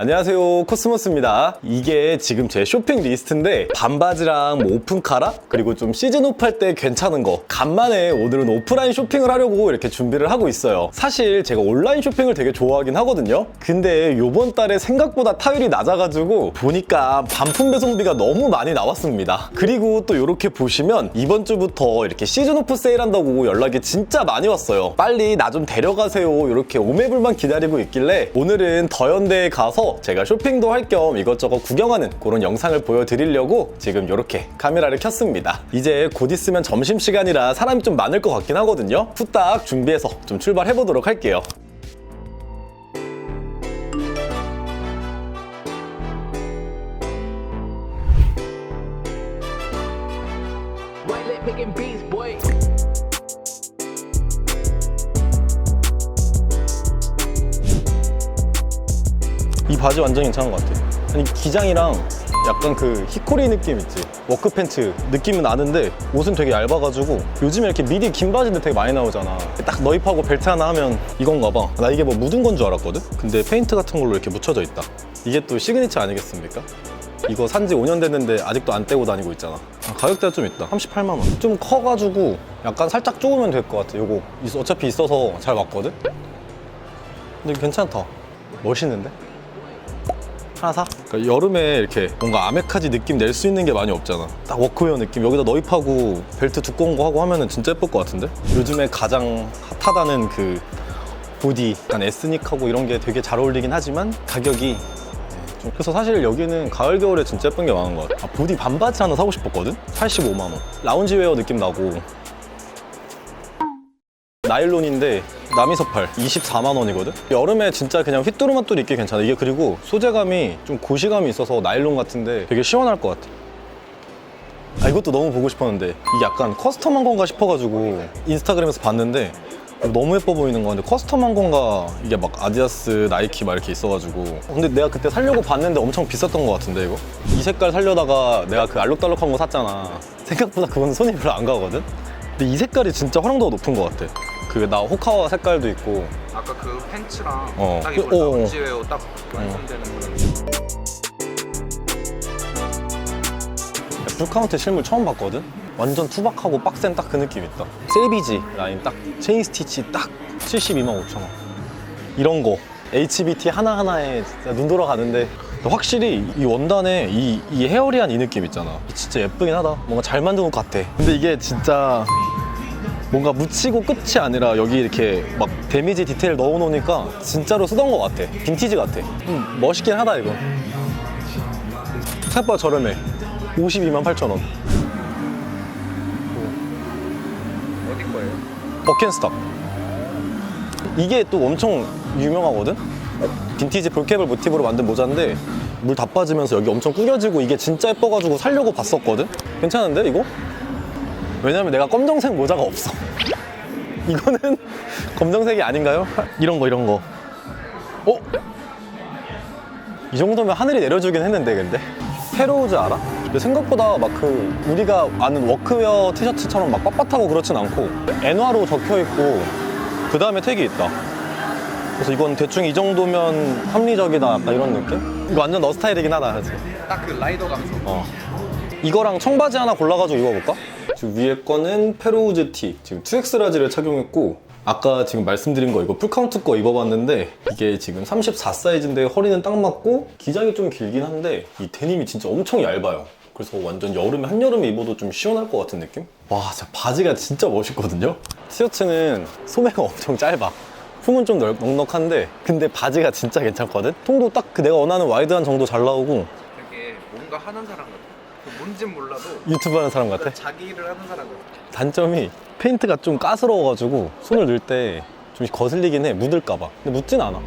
안녕하세요 코스모스입니다. 이게 지금 제 쇼핑 리스트인데 반바지랑 뭐 오픈카라? 그리고 좀 시즌 오프 할때 괜찮은 거. 간만에 오늘은 오프라인 쇼핑을 하려고 이렇게 준비를 하고 있어요. 사실 제가 온라인 쇼핑을 되게 좋아하긴 하거든요. 근데 요번 달에 생각보다 타율이 낮아가지고 보니까 반품 배송비가 너무 많이 나왔습니다. 그리고 또 이렇게 보시면 이번 주부터 이렇게 시즌 오프 세일한다고 연락이 진짜 많이 왔어요. 빨리 나 좀 데려가세요. 이렇게 오매불만 기다리고 있길래 오늘은 더현대에 가서 제가 쇼핑도 할 겸 이것저것 구경하는 그런 영상을 보여드리려고 지금 이렇게 카메라를 켰습니다. 이제 곧 있으면 점심시간이라 사람이 좀 많을 것 같긴 하거든요. 후딱 준비해서 좀 출발해보도록 할게요. 바지 완전 괜찮은 것 같아. 아니 기장이랑 약간 그 히코리 느낌 있지? 워크 팬츠 느낌은 나는데 옷은 되게 얇아가지고 요즘에 이렇게 미디 긴 바지들 되게 많이 나오잖아. 딱 너입하고 벨트 하나 하면 이건가 봐. 나 이게 뭐 묻은 건 줄 알았거든? 근데 페인트 같은 걸로 이렇게 묻혀져 있다. 이게 또 시그니처 아니겠습니까? 이거 산지 5년 됐는데 아직도 안 떼고 다니고 있잖아. 아, 가격대가 좀 있다. 38만 원. 좀 커가지고 약간 살짝 조으면 될 것 같아. 요거 있- 어차피 있어서 잘 맞거든? 근데 괜찮다. 멋있는데? 하나 사? 그러니까 여름에 이렇게 뭔가 아메카지 느낌 낼 수 있는 게 많이 없잖아. 딱 워크웨어 느낌. 여기다 너입하고 벨트 두꺼운 거 하고 하면은 진짜 예쁠 것 같은데? 요즘에 가장 핫하다는 그 보디, 약간 에스닉하고 이런 게 되게 잘 어울리긴 하지만 가격이 네, 좀 그래서 사실 여기는 가을 겨울에 진짜 예쁜 게 많은 것 같아. 아, 보디 반바지 하나 사고 싶었거든? 85만 원. 라운지웨어 느낌 나고 나일론인데 남이서팔 24만 원이거든? 여름에 진짜 그냥 휘뚜루마뚜루 입기 괜찮아 이게 그리고 소재감이 좀 고시감이 있어서 나일론 같은데 되게 시원할 것 같아 아 이것도 너무 보고 싶었는데 이게 약간 커스텀한 건가 싶어가지고 인스타그램에서 봤는데 너무 예뻐 보이는 건데 커스텀한 건가 이게 막 아디다스, 나이키 막 이렇게 있어가지고 근데 내가 그때 살려고 봤는데 엄청 비쌌던 것 같은데 이거? 이 색깔 살려다가 내가 그 알록달록한 거 샀잖아 생각보다 그건 손이 별로 안 가거든? 근데 이 색깔이 진짜 활용도가 높은 것 같아 그 나 호카와 색깔도 있고 아까 그 팬츠랑 어. 딱 그- 이걸 어. 라운지웨어 딱 완성되는 그런 풀카운트 실물 처음 봤거든? 완전 투박하고 빡센 딱 그 느낌 있다. 세비지 라인 딱 체인 스티치 딱 72만 5천 원. 이런 거 HBT 하나하나에 진짜 눈 돌아가는데 확실히 이 원단에 이, 이 헤어리한 이 느낌 있잖아. 진짜 예쁘긴 하다. 뭔가 잘 만든 것 같아. 근데 이게 진짜 뭔가 묻히고 끝이 아니라 여기 이렇게 막 데미지 디테일 넣어 놓으니까 진짜로 쓰던 것 같아. 빈티지 같아. 음, 멋있긴 하다 이거. 생각보다 저렴해. 52만 8천 원. 어디 거예요? 버켄스탑. 이게 또 엄청 유명하거든? 빈티지 볼캡을 모티브로 만든 모자인데 물 다 빠지면서 여기 엄청 구겨지고 이게 진짜 예뻐가지고 살려고 봤었거든? 괜찮은데 이거? 왜냐면 내가 검정색 모자가 없어. 이거는 검정색이 아닌가요? 이런 거 이런 거. 어? 이 정도면 하늘이 내려주긴 했는데 근데 페로우즈 알아? 근데 생각보다 막 그 우리가 아는 워크웨어 티셔츠처럼 막 빳빳하고 그렇진 않고 엔화로 적혀 있고 그 다음에 택이 있다. 그래서 이건 대충 이 정도면 합리적이다 약간 이런 느낌? 이거 완전 너 스타일이긴 하다 그치? 딱그 라이더 감성 어. 이거랑 청바지 하나 골라가지고 입어볼까? 지금 위에 거는 페로우즈 티. 지금 2X 라지를 착용했고 아까 지금 말씀드린 거 이거 풀카운트 거 입어봤는데 이게 지금 34 사이즈인데 허리는 딱 맞고 기장이 좀 길긴 한데 이 데님이 진짜 엄청 얇아요. 그래서 완전 여름에 한여름에 입어도 좀 시원할 것 같은 느낌? 와 진짜 바지가 진짜 멋있거든요? 티셔츠는 소매가 엄청 짧아. 품은 좀 넉- 넉넉한데 근데 바지가 진짜 괜찮거든? 통도 딱 그 내가 원하는 와이드한 정도 잘 나오고. 되게 뭔가 하는 사람 같아. 그 뭔진 몰라도 유튜브 하는 사람 같아? 자기 일을 하는 사람 같아 단점이 페인트가 좀 가스러워가지고 손을 넣을 때 좀 거슬리긴 해 묻을까봐. 근데 묻진 않아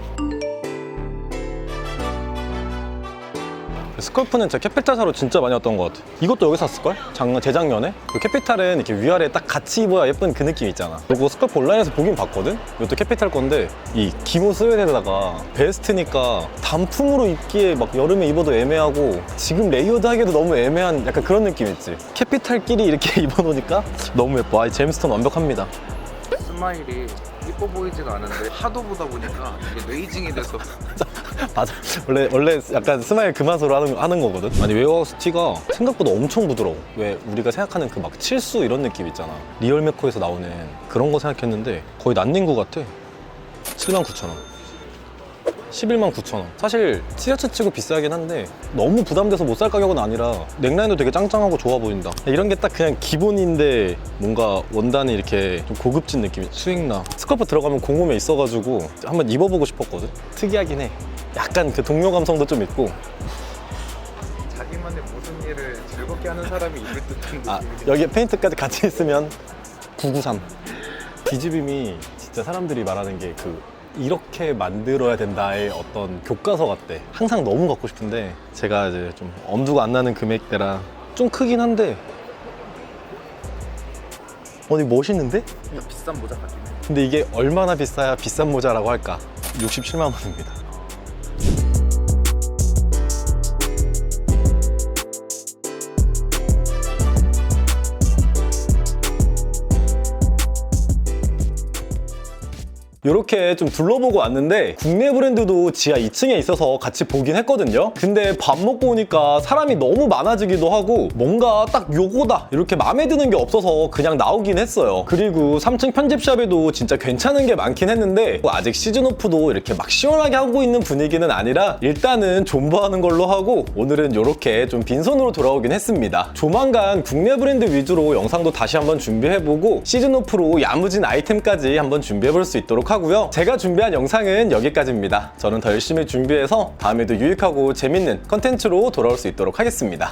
스컬프는 제 캐피탈사로 진짜 많이 왔던 것 같아. 이것도 여기서 샀을걸? 작년, 재작년에? 그 캐피탈은 이렇게 위아래 딱 같이 입어야 예쁜 그 느낌 있잖아. 이거 스컬프 온라인에서 보긴 봤거든? 이것도 캐피탈 건데 이 기모 스웨드에다가 베스트니까 단품으로 입기에 막 여름에 입어도 애매하고 지금 레이어드 하기에도 너무 애매한 약간 그런 느낌 있지? 캐피탈끼리 이렇게 입어놓으니까 너무 예뻐. 아, 이 제임스톤 완벽합니다. 스마일이 이뻐 보이지가 않은데 하도 보다 보니까 이게 뇌이징이 돼서 맞아. 원래 원래 약간 스마일 그 맛으로 하는 하는 거거든. 아니 웨어하우스 티가 생각보다 엄청 부드러워. 왜 우리가 생각하는 그 막 칠수 이런 느낌 있잖아. 리얼 메코에서 나오는 그런 거 생각했는데 거의 난닝구 같아. 7만 9천 원. 11만 9천 원. 사실 티셔츠 치고 비싸긴 한데 너무 부담돼서 못 살 가격은 아니라 넥라인도 되게 짱짱하고 좋아 보인다. 이런 게 딱 그냥 기본인데 뭔가 원단이 이렇게 좀 고급진 느낌이 수익나. 스커프 들어가면 공홈에 있어가지고 한번 입어보고 싶었거든. 특이하긴 해. 약간 그 동료 감성도 좀 있고. 자기만의 모든 일을 즐겁게 하는 사람이 입을 듯한 아 느낌이 여기에 페인트까지 같이 있으면 993. 디즈빔이 진짜 사람들이 말하는 게 그 이렇게 만들어야 된다의 어떤 교과서 같대. 항상 너무 갖고 싶은데 제가 이제 좀 엄두가 안 나는 금액대라 좀 크긴 한데 어디 멋있는데? 이거 비싼 모자 같긴 해 근데 이게 얼마나 비싸야 비싼 모자라고 할까? 67만 원입니다. 이렇게 좀 둘러보고 왔는데 국내 브랜드도 지하 2층에 있어서 같이 보긴 했거든요. 근데 밥 먹고 오니까 사람이 너무 많아지기도 하고 뭔가 딱 요거다 이렇게 마음에 드는 게 없어서 그냥 나오긴 했어요. 그리고 3층 편집샵에도 진짜 괜찮은 게 많긴 했는데 아직 시즌 오프도 이렇게 막 시원하게 하고 있는 분위기는 아니라 일단은 존버하는 걸로 하고 오늘은 이렇게 좀 빈손으로 돌아오긴 했습니다. 조만간 국내 브랜드 위주로 영상도 다시 한번 준비해보고 시즌 오프로 야무진 아이템까지 한번 준비해볼 수 있도록 하고요. 제가 준비한 영상은 여기까지입니다. 저는 더 열심히 준비해서 다음에도 유익하고 재밌는 컨텐츠로 돌아올 수 있도록 하겠습니다.